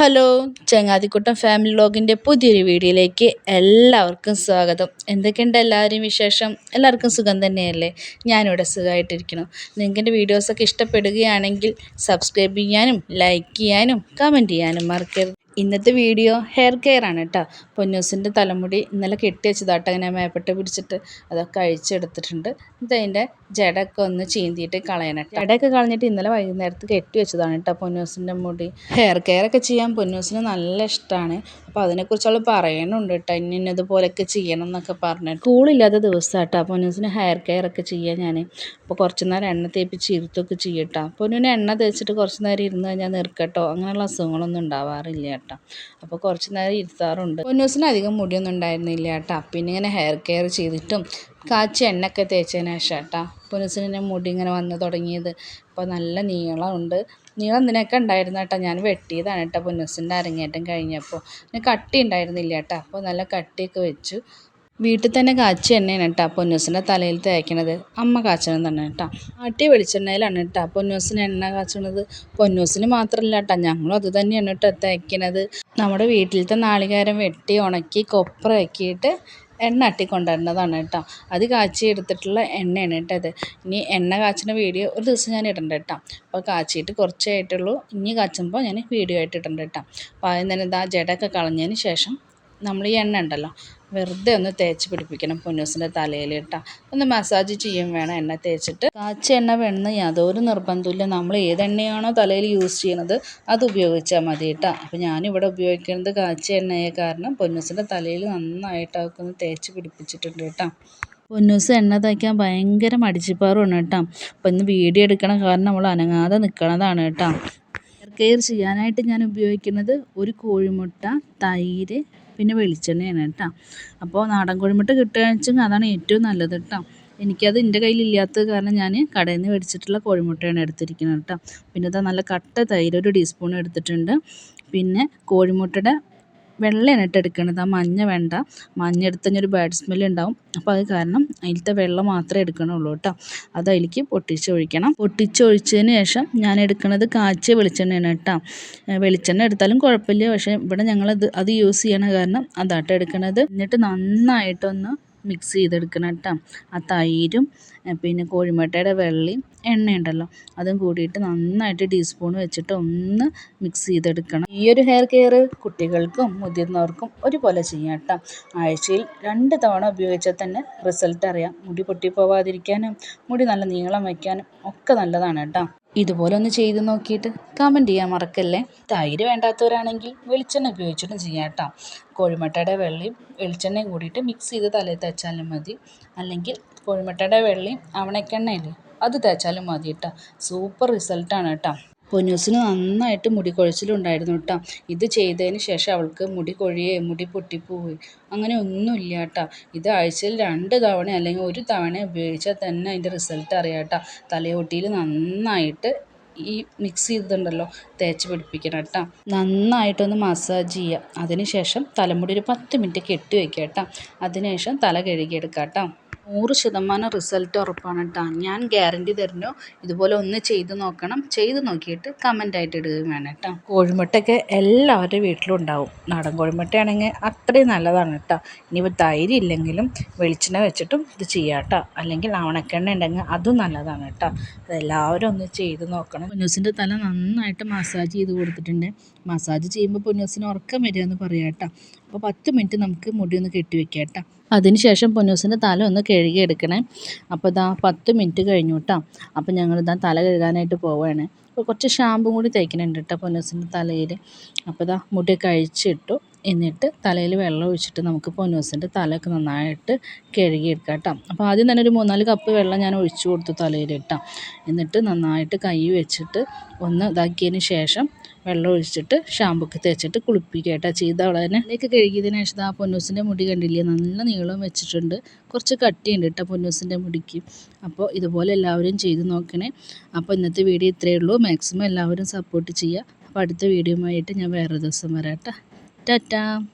Hello ചങ്ങാതിക്കുട്ടം family ബ്ലോഗിന്റെ പുതിയൊരു വീഡിയോയിലേക്ക് എല്ലാവർക്കും സ്വാഗതം. എന്തൊക്കെയുണ്ട് എല്ലാവരും വിശേഷം? എല്ലാവർക്കും സുഖം തന്നെയല്ലേ? ഞാനിവിടെ സുഖമായിട്ടിരിക്കണം നിങ്ങൾക്ക് എന്റെ വീഡിയോസൊക്കെ ഇഷ്ടപ്പെടുകയാണെങ്കിൽ സബ്സ്ക്രൈബ് ചെയ്യാനും ലൈക്ക് ചെയ്യാനും കമന്റ് ചെയ്യാനും മറക്കരുത്. ഇന്നത്തെ വീഡിയോ ഹെയർ കെയർ ആണ് കേട്ടോ. പൊന്നൂസിന്റെ തലമുടി ഇന്നലെ കെട്ടി വെച്ചതാട്ടോ അങ്ങനെ മേപ്പെട്ട് പിടിച്ചിട്ട് അതൊക്കെ അഴിച്ചെടുത്തിട്ടുണ്ട്. എന്നിട്ട് അതിന്റെ ജടയൊക്കെ ഒന്ന് ചീന്തിയിട്ട് കളയണം ജടയൊക്കെ കളഞ്ഞിട്ട് ഇന്നലെ വൈകുന്നേരത്ത് കെട്ടി വെച്ചതാണ് കേട്ടോ പൊന്നൂസിന്റെ മുടി. ഹെയർ കെയർ ഒക്കെ ചെയ്യാൻ പൊന്നൂസിന് നല്ല ഇഷ്ടമാണ് അപ്പോൾ അതിനെക്കുറിച്ച് അവൾ പറയുന്നുണ്ട് കേട്ടോ ഇന്ന ഇന്നതുപോലെയൊക്കെ ചെയ്യണം എന്നൊക്കെ പറഞ്ഞിട്ട്. സ്കൂളില്ലാത്ത ദിവസം കേട്ടോ പൊന്നൂസിന് ഹെയർ കെയർ ഒക്കെ ചെയ്യാൻ ഞാൻ അപ്പോൾ കുറച്ച് നേരം എണ്ണ തേപ്പിച്ച് ഇരുത്തൊക്കെ ചെയ്യട്ടോ. പൊന്നൂന് എണ്ണ തേച്ചിട്ട് കുറച്ച് നേരം ഇരുന്ന് കഴിഞ്ഞാൽ നിർക്കട്ടോ. അങ്ങനെയുള്ള അസുഖങ്ങളൊന്നും ഉണ്ടാവാറില്ല കേട്ടോ അപ്പോൾ കുറച്ച് നേരം ഇരുത്താറുണ്ട്. പൊന്നൂസിന് അധികം മുടിയൊന്നും ഉണ്ടായിരുന്നില്ല കേട്ടോ പിന്നെ ഇങ്ങനെ ഹെയർ കെയർ ചെയ്തിട്ടും കാച്ചി എണ്ണയൊക്കെ തേച്ചതിന് ശേഷം കേട്ടോ മുടി ഇങ്ങനെ വന്ന് തുടങ്ങിയത്. അപ്പോൾ നല്ല നീളമുണ്ട്. നീളം ഇതിനൊക്കെ ഉണ്ടായിരുന്നു കേട്ടോ ഞാൻ വെട്ടിയതാണ് കേട്ടോ പുനസിന്റെ അരങ്ങേറ്റം കഴിഞ്ഞപ്പോൾ പിന്നെ കട്ടി ഉണ്ടായിരുന്നില്ല കേട്ടോ അപ്പോൾ നല്ല കട്ടിയൊക്കെ വെച്ചു. വീട്ടിൽ തന്നെ കാച്ചി എണ്ണയാണ് കേട്ടോ പൊന്നൂസിന്റെ തലയിൽ തേക്കണത്. അമ്മ കാച്ചണം തന്നെ കേട്ടോ ആട്ടിയ വെളിച്ചെണ്ണയിലാണ് കേട്ടോ പൊന്നൂസിന് എണ്ണ കാച്ചണത്. പൊന്നൂസിന് മാത്രമല്ല കേട്ടോ ഞങ്ങളും അത് തന്നെയാണ് കേട്ടോ തേക്കണത്. നമ്മുടെ വീട്ടിലത്തെ നാളികേരം വെട്ടി ഉണക്കി കൊപ്രയാക്കിയിട്ട് എണ്ണ ആട്ടി കൊണ്ടുവരുന്നതാണ് കേട്ടോ. അത് കാച്ചി എടുത്തിട്ടുള്ള എണ്ണയാണ് കേട്ടോ ഇത്. ഇനി എണ്ണ കാച്ചുന്ന വീഡിയോ ഒരു ദിവസം ഞാൻ ഇടണ്ട കേട്ടോ. അപ്പോൾ കാച്ചിയിട്ട് കുറച്ചേ ആയിട്ടുള്ളൂ. ഇനി കാച്ചുമ്പോൾ ഞാൻ വീഡിയോ ആയിട്ട് ഇടണ്ട കേട്ടോ. അപ്പോൾ ആദ്യം തന്നെ ഇതാ ജടയൊക്കെ കളഞ്ഞതിന് ശേഷം നമ്മൾ ഈ എണ്ണ ഉണ്ടല്ലോ വെറുതെ ഒന്ന് തേച്ച് പിടിപ്പിക്കണം പൊന്നൂസിന്റെ തലയിൽ കേട്ടോ. ഒന്ന് മസാജ് ചെയ്യും വേണം എണ്ണ തേച്ചിട്ട്. കാച്ച എണ്ണ വേണമെന്ന് യാതൊരു നിർബന്ധമില്ല നമ്മൾ ഏതെണ്ണയാണോ തലയിൽ യൂസ് ചെയ്യുന്നത് അത് ഉപയോഗിച്ചാൽ മതി കേട്ടോ. അപ്പോൾ ഞാനിവിടെ ഉപയോഗിക്കുന്നത് കാച്ച എണ്ണയെ കാരണം പൊന്നൂസിന്റെ തലയിൽ നന്നായിട്ട് അതൊക്കെ ഒന്ന് തേച്ച് പിടിപ്പിച്ചിട്ടുണ്ട് കേട്ടോ. പൊന്നൂസ് എണ്ണ തയ്ക്കാൻ ഭയങ്കര മടിച്ചിപ്പാറുമാണ് കേട്ടോ. അപ്പോൾ ഇന്ന് വീഡിയോ എടുക്കണ കാരണം നമ്മൾ അനങ്ങാതെ നിൽക്കണതാണ് കേട്ടോ. ഹെയർ കെയർ ചെയ്യാനായിട്ട് ഞാൻ ഉപയോഗിക്കുന്നത് ഒരു കോഴിമുട്ട തൈര് പിന്നെ വെളിച്ചെണ്ണയാണ് കേട്ടോ. അപ്പോൾ നാടൻ കോഴിമുട്ട കിട്ടുകയെന്ന് വെച്ചെങ്കിൽ അതാണ് ഏറ്റവും നല്ലത് കേട്ടോ. എനിക്കത് എന്റെ കയ്യിലില്ലാത്തത് കാരണം ഞാൻ കടയിൽ നിന്ന് മേടിച്ചിട്ടുള്ള കോഴിമുട്ടയാണ് എടുത്തിരിക്കുന്നത് കേട്ടോ. പിന്നെ ഇതാ നല്ല കട്ട തൈര് ഒരു ടീസ്പൂൺ എടുത്തിട്ടുണ്ട്. പിന്നെ കോഴിമുട്ടയുടെ വെള്ളയാണ് ഇട്ട് എടുക്കുന്നത് ആ മഞ്ഞ വേണ്ട. മഞ്ഞ എടുത്ത് കഴിഞ്ഞാൽ ഒരു ബാഡ് സ്മെല്ല് ഉണ്ടാവും. അപ്പോൾ അത് കാരണം അതിലത്തെ വെള്ളം മാത്രമേ എടുക്കണുള്ളൂ കേട്ടോ. അത് അതിലേക്ക് പൊട്ടിച്ചൊഴിക്കണം പൊട്ടിച്ചൊഴിച്ചതിന് ശേഷം ഞാൻ എടുക്കുന്നത് കാച്ചിയ വെളിച്ചെണ്ണയാണ് കേട്ടോ. വെളിച്ചെണ്ണ എടുത്താലും കുഴപ്പമില്ല. പക്ഷേ ഇവിടെ ഞങ്ങളത് അത് യൂസ് ചെയ്യണ കാരണം അതാട്ടോ എടുക്കണത്. എന്നിട്ട് നന്നായിട്ടൊന്ന് മിക്സ് ചെയ്തെടുക്കണം കേട്ടോ. ആ തൈരും പിന്നെ കോഴിമുട്ടയുടെ വെള്ളയും എണ്ണയുണ്ടല്ലോ. അതും കൂടിയിട്ട് നന്നായിട്ട് ടീസ്പൂൺ വെച്ചിട്ട് ഒന്ന് മിക്സ് ചെയ്തെടുക്കണം. ഈ ഒരു ഹെയർ കെയർ കുട്ടികൾക്കും മുതിർന്നവർക്കും ഒരുപോലെ ചെയ്യാം കേട്ടോ. ആഴ്ചയിൽ രണ്ട് തവണ ഉപയോഗിച്ചാൽ തന്നെ റിസൾട്ട് അറിയാം. മുടി പൊട്ടിപ്പോവാതിരിക്കാനും മുടി നല്ല നീളം വയ്ക്കാനും ഒക്കെ നല്ലതാണ് കേട്ടോ. ഇതുപോലെ ഒന്ന് ചെയ്ത് നോക്കിയിട്ട് കമന്റ് ചെയ്യാൻ മറക്കല്ലേ? തൈര് വേണ്ടാത്തവരാണെങ്കിൽ വെളിച്ചെണ്ണ ഉപയോഗിച്ചിട്ടും ചെയ്യാം കേട്ടോ. കോഴിമുട്ടയുടെ വെള്ളയും വെളിച്ചെണ്ണയും കൂടിയിട്ട് മിക്സ് ചെയ്ത് തലയിൽ തേച്ചാലും മതി. അല്ലെങ്കിൽ കോഴിമുട്ടയുടെ വെള്ളയും അവണക്കെണ്ണയില്ലേ അത് തേച്ചാലും മതി കേട്ടോ. സൂപ്പർ റിസൾട്ടാണ് കേട്ടോ. പൊന്നൂസിന് നന്നായിട്ട് മുടി കൊഴിച്ചിലുണ്ടായിരുന്നു കേട്ടോ ഇത് ചെയ്തതിന് ശേഷം അവൾക്ക് മുടി കൊഴിയേ മുടി പൊട്ടിപ്പോയി. അങ്ങനെ ഒന്നുമില്ല കേട്ടോ ഇത് ആഴ്ചയിൽ രണ്ട് തവണ അല്ലെങ്കിൽ ഒരു തവണ ഉപയോഗിച്ചാൽ തന്നെ അതിന്റെ റിസൾട്ട് അറിയാം കേട്ടോ തലയോട്ടിയിൽ നന്നായിട്ട് ഈ മിക്സ് ചെയ്തിട്ടുണ്ടല്ലോ തേച്ച് പിടിപ്പിക്കണം കേട്ടോ നന്നായിട്ടൊന്ന് മസാജ് ചെയ്യുക. അതിന് ശേഷം തലമുടി ഒരു പത്ത് മിനിറ്റ് കെട്ടി വയ്ക്കുക കേട്ടോ അതിനുശേഷം തല കഴുകിയെടുക്കാം കേട്ടോ നൂറ് ശതമാനം റിസൾട്ട് ഉറപ്പാണ് കേട്ടോ ഞാൻ ഗ്യാരണ്ടി തരുന്നു. ഇതുപോലെ ഒന്ന് ചെയ്ത് നോക്കണം. ചെയ്ത് നോക്കിയിട്ട് കമന്റായിട്ട് ഇടുകയും വേണം കേട്ടോ കോഴിമുട്ടയൊക്കെ എല്ലാവരുടെ വീട്ടിലും ഉണ്ടാവും. നാടൻ കോഴിമുട്ടയാണെങ്കിൽ അത്രയും നല്ലതാണ് കേട്ടോ ഇനിയിപ്പോൾ തൈര് ഇല്ലെങ്കിലും വെളിച്ചെണ്ണ വെച്ചിട്ടും ഇത് ചെയ്യാം കേട്ടോ അല്ലെങ്കിൽ ആവണക്കെണ്ണ ഉണ്ടെങ്കിൽ അതും നല്ലതാണ് കേട്ടോ അതെല്ലാവരും ഒന്ന് ചെയ്ത് നോക്കണം. പൊന്നൂസിന്റെ തല നന്നായിട്ട് മസാജ് ചെയ്ത് കൊടുത്തിട്ടുണ്ട്. മസാജ് ചെയ്യുമ്പോൾ പൊന്നൂസിന് ഉറക്കം വരിക എന്ന് പറയാം കേട്ടോ അപ്പോൾ പത്ത് മിനിറ്റ് നമുക്ക് മുടി ഒന്ന് കെട്ടി വെക്കാം കേട്ടോ. അതിനുശേഷം പൊന്നൂസിന്റെ തല ഒന്ന് കഴുകി എടുക്കണേ. അപ്പോൾ ഇതാ പത്ത് മിനിറ്റ് കഴിഞ്ഞു കേട്ടോ. അപ്പോൾ ഞങ്ങളിതാ തല കഴുകാനായിട്ട് പോവുകയാണ് അപ്പോൾ കുറച്ച് ഷാമ്പും കൂടി തേക്കണുണ്ട് കേട്ടോ പൊന്നൂസിന്റെ തലയിൽ അപ്പോൾ ഇതാ മുടി അഴിച്ചിട്ടു. എന്നിട്ട് തലയിൽ വെള്ളം ഒഴിച്ചിട്ട് നമുക്ക് പൊന്നൂസിന്റെ തലയൊക്കെ നന്നായിട്ട് കഴുകിയെടുക്കാം കേട്ടോ. അപ്പോൾ ആദ്യം തന്നെ ഒരു മൂന്നാൽ കപ്പ് വെള്ളം ഞാൻ ഒഴിച്ചു കൊടുത്തു തലയിൽ കേട്ടോ. എന്നിട്ട് നന്നായിട്ട് കൈ വെച്ചിട്ട് ഒന്ന് ഇതാക്കിയതിന് ശേഷം വെള്ളം ഒഴിച്ചിട്ട് ഷാമ്പൊക്കെ തേച്ചിട്ട് കുളിപ്പിക്കുക കേട്ടോ. ചെയ്ത അവളെ തന്നെ. അതിലേക്ക് കഴുകിയതിന് ശേഷം ആ പൊന്നൂസിന്റെ മുടി കണ്ടില്ലേ? നല്ല നീളം വെച്ചിട്ടുണ്ട്. കുറച്ച് കട്ടിയുണ്ട് കേട്ടോ പൊന്നൂസിന്റെ മുടിക്ക്. അപ്പോൾ ഇതുപോലെ എല്ലാവരും ചെയ്ത് നോക്കണേ. അപ്പോൾ ഇന്നത്തെ വീഡിയോ ഇത്രയേ ഉള്ളൂ. മാക്സിമം എല്ലാവരും സപ്പോർട്ട് ചെയ്യുക. അപ്പോൾ അടുത്ത വീഡിയോ ആയിട്ട് ഞാൻ വേറെ ദിവസം വരാം കേട്ടോ. 哒哒。